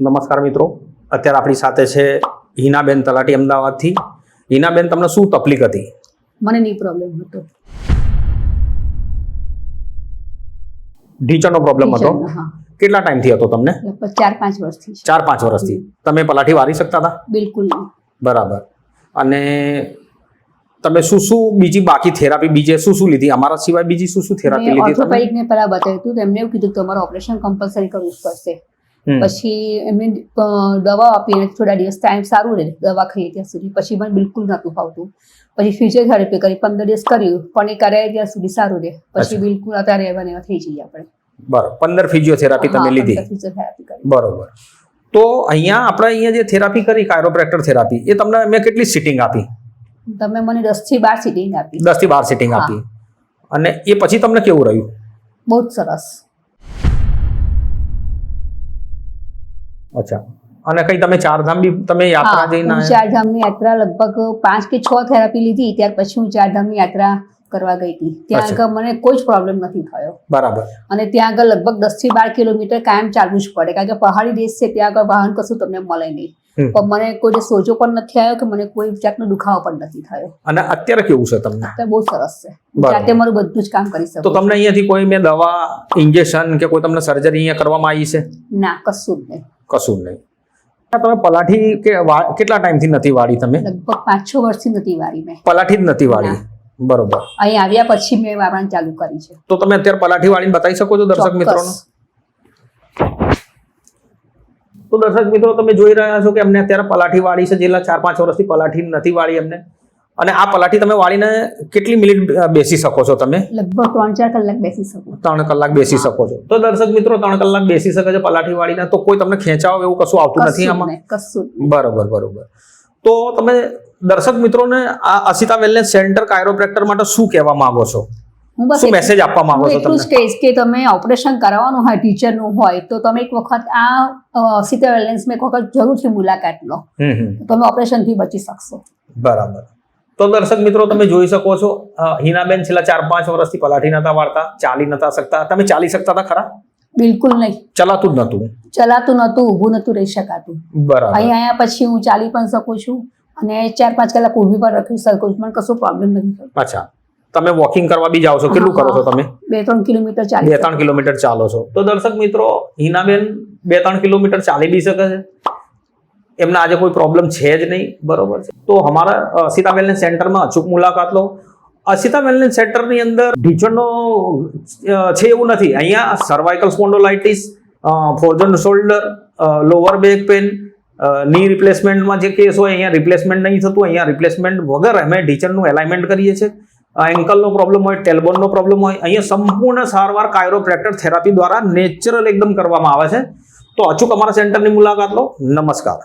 નમસ્કાર મિત્રો. અત્યારે આપણી સાથે છે હિનાબેન તલાટી અમદાવાદથી. હિનાબેન તમને શું તકલીફ હતી? મને ની પ્રોબ્લેમ હતો. ઢીંચણનો પ્રોબ્લેમ હતો? કેટલા ટાઈમથી હતો તમને? ચાર પાંચ વર્ષથી ચાર પાંચ વર્ષથી. તમે પલાઠી વારી શકતા હતા? બિલકુલ બરાબર. અને તમે શું શું બીજી બાકી થેરાપી બીજે શું શું લીધી? અમારા સિવાય બીજી શું શું થેરાપી લીધી તમે? ને પહેલા બતાવ્યું હતું. એમને એવું કીધું કે તમારું ઓપરેશન કમ્પલસરી કરવું પડશે. પછી એમને દવા આપીને થોડા દિવસ ટાઈમ સારું રહે દવા ખાઈએ ત્યાં સુધી. પછી મને બિલકુલ નહોતું ફાવતું. પછી ફિઝિયોથેરાપી કરી પંદર દિવસ કર્યું પણ એ કરાય ત્યાં સુધી સારું રહે. પછી બિલકુલ અત્યારે એવા ને એવા થઈ જઈએ આપણે. બરાબર. પંદર ફિઝિયોથેરાપી તમે લીધી. બરોબર. તો અહીંયા આપણે અહીંયા જે થેરાપી કરી કાયરોપ્રેક્ટર થેરાપી એ તમને મેં કેટલી સિટિંગ આપી? તમે મને દસથી બાર સીટિંગ આપી. દસથી બાર સિટિંગ આપી. અને એ પછી તમને કેવું રહ્યું? બહુ જ સરસ. અચ્છા. અને કઈ તમે ચારધામ બી તમે યાત્રા જઈને? ચારધામની યાત્રા લગભગ પાંચ કે છ થેરાપી લીધી ત્યાર પછી હું ચારધામની યાત્રા કરવા ગઈ હતી. ત્યાં આગળ મને કોઈ જ પ્રોબ્લેમ નથી થયો. બરાબર. અને ત્યાં આગળ લગભગ દસથી બાર કિલોમીટર કાયમ ચાલવું જ પડે કારણ કે પહાડી દેશ છે ત્યાં આગળ વાહન કશું તમને મળે નહીં. પણ મને કોઈ જે સોજો પણ નથી આવ્યો કે મને કોઈ જાતનો દુખાવો પણ નથી થયો. અને અત્યારે કેવું છે તમને? અત્યારે બહુ સરસ છે. જાતે મારું બધું જ કામ કરી તો શકું તમને અહીંયાથી કોઈ મેં દવા ઇન્જેક્શન કે કોઈ તમને સર્જરી અહીંયા કરવામાં આવી છે? ના કશું જ નહીં. કશું નહીં. તમે પલાઠી કે કેટલા ટાઈમથી નથી વાળી તમે? લગભગ પાંચ છ વર્ષથી નથી વાળી મેં. પલાઠી જ નથી વાળી? બરોબર. અહીં આવ્યા પછી મેં વાવણ ચાલુ કરી છે. તો તમે અત્યારે પલાઠી વાળીને બતાવી શકો છો દર્શક મિત્રોને? તો દર્શક મિત્રો તમે જોઈ રહ્યા છો કે અમને અત્યારે પલાઠી વાળી છે. જેટલા ચાર પાંચ વર્ષથી પલાઠી નથી વાળી એમને અને આ પલાઠી તમે વાળીને કેટલી મિનિટ બેસી શકો છો તમે? લગભગ ત્રણ ચાર કલાક બેસી શકો ત્રણ કલાક બેસી શકો છો. તો દર્શક મિત્રો ત્રણ કલાક બેસી શકે છે પલાઠી વાળીને. તો કોઈ તમને ખેંચાવ એવું કશું આવતું નથી આમાં? કશું બરોબર બરોબર. તો તમે દર્શક મિત્રોને આ અસિતા વેલનેસ સેન્ટર કાયરોપ્રેક્ટર માટે શું કહેવા માંગો છો? હું બસ શું મેસેજ આપવા માંગો છો એટલું જ કહીશ કે તમે ઓપરેશન કરાવવાનું હોય ટીચરનું હોય તો તમે એક વખત આ અસિતા વેલનેસ વેલેન્સમાં એક વખત જરૂરથી મુલાકાત લો. તમે ઓપરેશનથી તમે ઓપરેશનથી બચી શકશો. બરાબર. તો દર્શક મિત્રો તમે જોઈ શકો છો હિનાબેન છેલ્લા ચાર પાંચ વર્ષથી પલાઠી નતા વાળતા ચાલી નતા શકતા. તમે ચાલી શકતા હતા ખરા? બિલકુલ નહીં. ચલાતું જ નતું. ચલાતું નહોતું ઊભું નહોતું રહી શકાતું. બરાબર. અહીં આવ્યા પછી હું ચાલી પણ શકું છું અને ચાર પાંચ કલાક ઊભી પણ રાખી શકું છું પણ કશું પ્રોબ્લેમ નથી અચ્છા. તમે વોકિંગ કરવા બી જાઓ છો કેટલું કરો છો તમે? બે ત્રણ કિલોમીટર બે ચાલી ત્રણ કિલોમીટર ચાલો છો. તો દર્શક મિત્રો હિનાબેન બે ત્રણ કિલોમીટર ચાલી બી શકે છે? એમના આજે કોઈ પ્રોબ્લેમ છે જ નહીં. બરોબર છે? તો અમારા અસિતા વેલનેસ સેન્ટરમાં અચૂક મુલાકાત લો. અસિતા વેલનેસ સેન્ટરની અંદર ઢીચણનો છે એવું નથી. અહીંયા cervical spondylitis frozen shoulder lower back પેનની રિપ્લેસમેન્ટમાં જે કેસ હોય, અહીંયા રિપ્લેસમેન્ટ નહીં થતું. અહીંયા રિપ્લેસમેન્ટ વગર અમે ઢીચણનું એલાઇનમેન્ટ કરીએ છીએ. એન્કલનો પ્રોબ્લેમ હોય ટેલબોનનો પ્રોબ્લેમ હોય, અહીંયા સંપૂર્ણ સારવાર કાયરોપ્રેક્ટર થેરાપી દ્વારા નેચરલ એકદમ કરવામાં આવે છે. તો અચૂક અમારા સેન્ટરની મુલાકાત લો. નમસ્કાર.